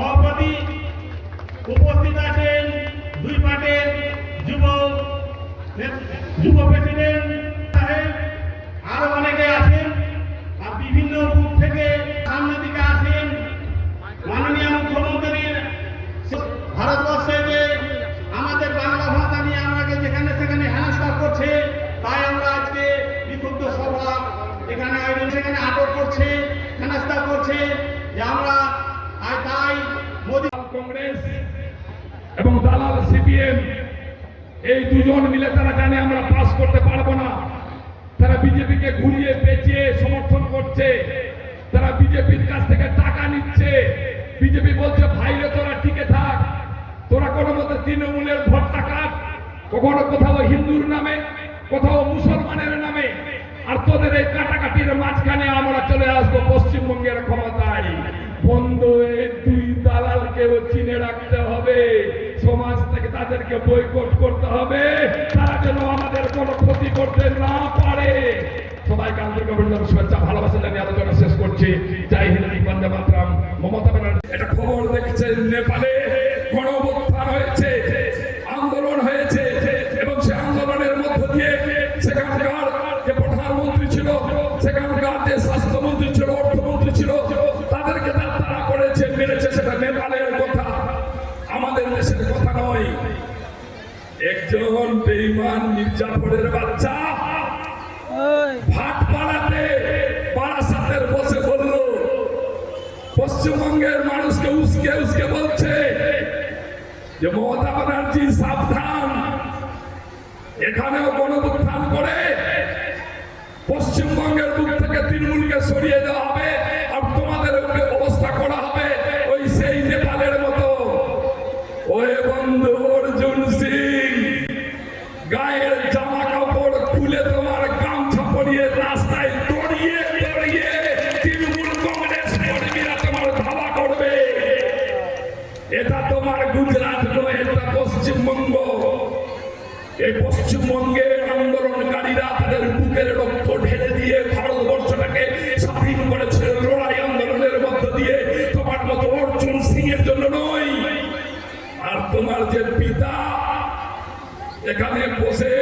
সভাপতি উপস্থিত আছেন দুই পার্টির যুব যুব প্রেসিডেন্ট সাহেব, আরও অনেকে আছেন, আর বিভিন্ন বুথ থেকে সামনে দিকে আছেন মাননীয় মুখ্যমন্ত্রীর ভারতবর্ষে যে আমাদের বাংলা ভাষা নিয়ে আমাকে যেখানে সেখানে হেনস্থা করছে, তাই আমরা আজকে বিশুদ্ধ সভা এখানে আয়োজন সেখানে আটক করছে হেনস্থা করছে যে আমরা কংগ্রেস এবং দালাল, সিপিএম, এই দুজন মিলে তারা জানে আমরা পাস করতে পারব না। তারা বিজেপিকে ঘুরিয়ে পেঁচিয়ে সমর্থন করছে। তারা বিজেপির কাছ থেকে টাকা নিচ্ছে। বিজেপি বলছে ভাইরে তোরা টিকে থাক। তোরা কোনো মতে তৃণমূলের ভোটটা কাট। কখনো কোথাও হিন্দুর নামে, কোথাও মুসলমানের নামে। আর তোদের এই কাটাকাটির মাঝখানে আমরা চলে আসব পশ্চিমবঙ্গের ক্ষমতায়। বন্ধ দুই দালালকেও চিনে রাখতে হবে। সমাজ থেকে তাদেরকে বয়কট করতে হবে। তারা যেন আমাদের কোনো ক্ষতি করতে না পারে। সবাইকে আন্তরিক অভিনন্দন, শুভেচ্ছা, ভালোবাসা জানিয়ে আলোচনা শেষ করছি। জয় হিন্দ, বন্দে মাতরম। মমতা ব্যানার্জি, এটা খবর দেখছেন নেপালে? সেটা নেপালের কথা আমাদের দেশের কথা নয়। একজন বেইমান মির্জাফরের বাচ্চা ভাট পাড়াতে বারাসাতের বসে বলল পশ্চিমবঙ্গের মানুষকে উস্কে উস্কে বলছে যে মমতা ব্যানার্জি সাবধান এখানেও গণবুত্থান করে পশ্চিমবঙ্গের বুক থেকে তৃণমূলকে সরিয়ে দেওয়া এই পশ্চিমবঙ্গের আন্দোলনকারীরা তাদের বুকের রক্ত ঢেলে দিয়ে ভারতবর্ষটাকে স্বাধীন করেছে। লড়াই আন্দোলনের মধ্য দিয়ে তোমার মতো অর্জুন সিং এর জন্য নয়। আর তোমার যে পিতা, এখানে বসে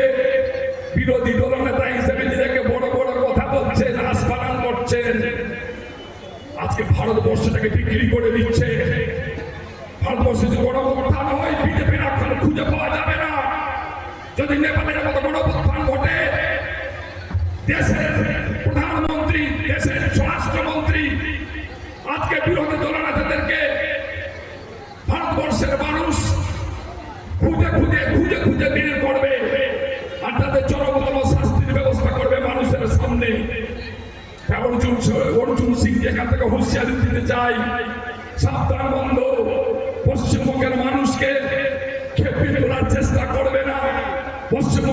বিরোধী দলনেতা হিসেবে নিজেকে বড় বড় কথা বলছেন আস্পারান করছেন। আজকে ভারতবর্ষটাকে বিক্রি করে দিচ্ছে। ভারতবর্ষে যে গণপ্রধান হয় বিজেপির এখন খুঁজে পাওয়া যাবে না যদি নেপালের মতো গণপ্রধান ঘটে দেশের প্রধানমন্ত্রী, দেশের স্বরাষ্ট্রমন্ত্রী, আজকে বিরোধী দলনেতাদেরকে ভারতবর্ষের মানুষ খুঁজে খুঁজে খুঁজে খুঁজে বের করবে আর তাদের চরমতম শাস্তির ব্যবস্থা করবে মানুষের সামনে। অর্জুন অর্জুন সিং এখান থেকে হুঁশিয়ারি দিতে চাই সাবধান বন্ধ পশ্চিমবঙ্গের মানুষকে খেপিয়ে তোলার চেষ্টা করবে না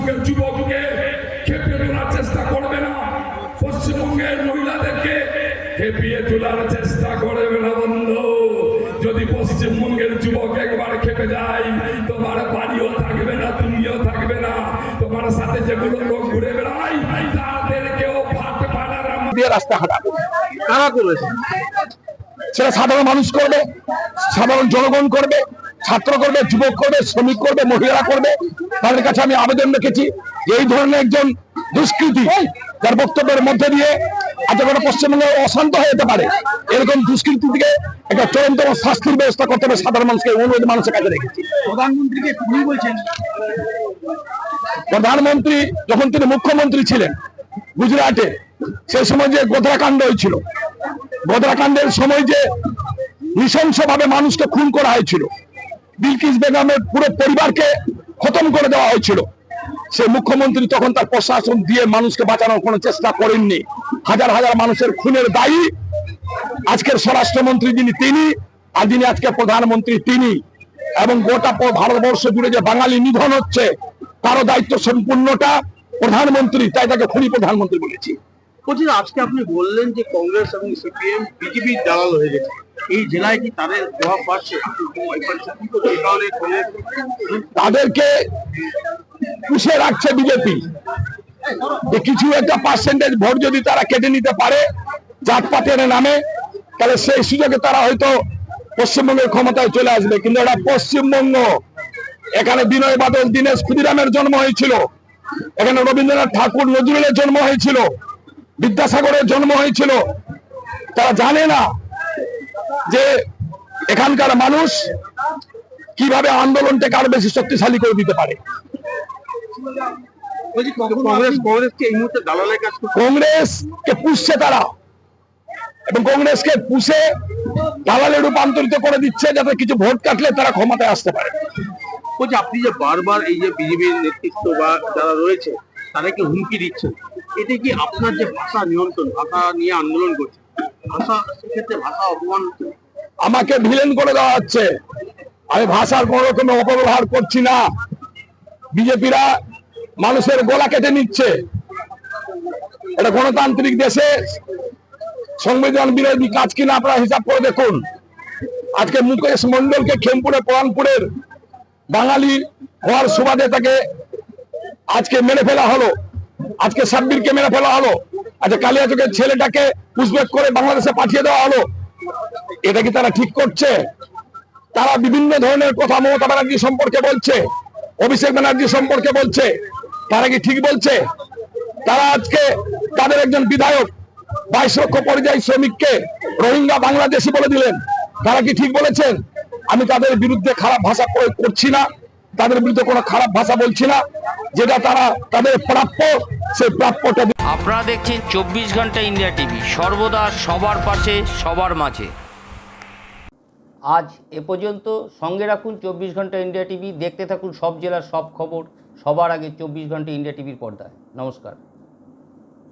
পশ্চিমবঙ্গের যুবককে খেপিয়ে তোলার চেষ্টা করবে না। পশ্চিমবঙ্গের মহিলাদেরকে খেপিয়ে তোলার চেষ্টা করবে না বন্ধ। যদি পশ্চিমবঙ্গের যুবক একবার খেপে যায়, তোমার বাড়িও থাকবে না, তুমিও থাকবে না। তোমার সাথে যেগুলো লোক ঘুরে বেড়ায়, তাদেরকেও ভাত পাড়ার দিয়ে রাস্তা হাঁটাবে। কারা করেছে সেটা সাধারণ মানুষ করবে, সাধারণ জনগণ করবে, ছাত্র করবে, যুবক করবে, শ্রমিক করবে, মহিলারা করবে। তাদের কাছে আমি আবেদন রেখেছি যে এই ধরনের একজন দুষ্কৃতি যার বক্তব্যের মধ্যে দিয়ে আজ কোনো পশ্চিমবঙ্গে অশান্ত হয়ে যেতে পারে এরকম দুষ্কৃতি থেকে একটা চরমতম শাস্তির ব্যবস্থা করতে হবে সাধারণ মানুষকে অনুরোধ মানুষের কাছে রেখেছি। প্রধানমন্ত্রীকে বলছেন। প্রধানমন্ত্রী যখন তিনি মুখ্যমন্ত্রী ছিলেন গুজরাটে সেই সময় যে গোধরাকাণ্ড হয়েছিল গোধরাকাণ্ডের সময় যে নৃশংসভাবে মানুষকে খুন করা হয়েছিল বিলকিস বেগমের পুরো পরিবারকে খতম করে দেওয়া হয়েছিল। সে মুখ্যমন্ত্রী তখন তার প্রশাসন দিয়ে মানুষকে বাঁচানোর কোনো চেষ্টা করেননি। হাজার হাজার মানুষের খুনের দায়ী। আজকের স্বরাষ্ট্রমন্ত্রী যিনি তিনি, আর যিনি আজকে প্রধানমন্ত্রী তিনি। এবং গোটা ভারতবর্ষ জুড়ে যে বাঙালি নিধন হচ্ছে, তারও দায়িত্ব সম্পূর্ণটা প্রধানমন্ত্রী, তাই তাকে খুনি প্রধানমন্ত্রী বলেছি। আজকে আপনি বললেন যে কংগ্রেস এবং সিপিএম বিজেপির দালাল হয়ে গেছে। এই জেলায় কি তাদের প্রভাব বাড়ছে? তাদেরকে পুষে রাখছে বিজেপি। যে কিছু একটা পার্সেন্টেজ ভোট যদি তারা কেটে নিতে পারে, জাতপাতের নামে, তাহলে সেই সুযোগে তারা হয়তো পশ্চিমবঙ্গের ক্ষমতায় চলে আসবে। কিন্তু এটা পশ্চিমবঙ্গ, এখানে বিনয় বাদল, দীনেশ ক্ষুদিরামের জন্ম হয়েছিল। এখানে রবীন্দ্রনাথ ঠাকুর, নজরুলের জন্ম হয়েছিল। বিদ্যাসাগরের জন্ম হয়েছিল। তারা জানে না যে এখানকার মানুষ কীভাবে আন্দোলনটাকে আরও বেশি শক্তিশালী করে দিতে পারে। কংগ্রেস কংগ্রেস কি এই মুহূর্তে দালালের কংগ্রেসকে পুষছে তারা। এবং কংগ্রেসকে পুষে দালালে রূপান্তরিত করে দিচ্ছে যাতে কিছু ভোট কাটলে তারা ক্ষমতায় আসতে পারে। বলছি আপনি যে বারবার এই যে বিজেপির নেতৃত্ব বা যারা রয়েছে তারা তাদেরকে হুমকি দিচ্ছে এতে কি আপনার যে ভাষা নিয়ন্ত্রণ ভাষা নিয়ে আন্দোলন করছে আমাকে ভিলেন করে দেওয়া হচ্ছে। আমি ভাষার কোন রকমের অপব্যবহার করছি না। বিজেপিরা মানুষের গলা কেটে নিচ্ছে। এটা গণতান্ত্রিক দেশে সংবিধান বিরোধী কাজ কিনা আপনারা হিসাব করে দেখুন। আজকে মুকেশ মন্ডলকে খেমপুরে পরানপুরের বাঙালি হওয়ার সুবাদে তাকে আজকে মেরে ফেলা হলো। আজকে সাব্বিরকে মেরে ফেলা হলো। আজকে কালিয়াচকের ছেলেটাকে পুষবেক করে বাংলাদেশে পাঠিয়ে দেওয়া হলো। এটা কি তারা ঠিক করছে? তারা বিভিন্ন ধরনের কথা মমতা ব্যানার্জি সম্পর্কে বলছে, অভিষেক ব্যানার্জি সম্পর্কে বলছে, তারা কি ঠিক বলছে? তারা আজকে তাদের একজন বিধায়ক, বাইশ লক্ষ পরিযায়ী শ্রমিককে রোহিঙ্গা বাংলাদেশি বলে দিলেন। তারা কি ঠিক বলেছেন? আমি তাদের বিরুদ্ধে খারাপ ভাষা প্রয়োগ করছি না। তাদের বিরুদ্ধে কোনো খারাপ ভাষা বলছি না যেটা তারা তাদের প্রাপ্য সেই প্রাপ্যটা আপনারা দেখছেন চব্বিশ ঘণ্টা ইন্ডিয়া টিভি সর্বদা সবার পাশে সবার মাঝে। আজ এ পর্যন্ত সঙ্গে রাখুন চব্বিশ ঘণ্টা ইন্ডিয়া টিভি দেখতে থাকুন সব জেলার সব খবর সবার আগে চব্বিশ ঘণ্টা ইন্ডিয়া টিভির পর্দায়। নমস্কার।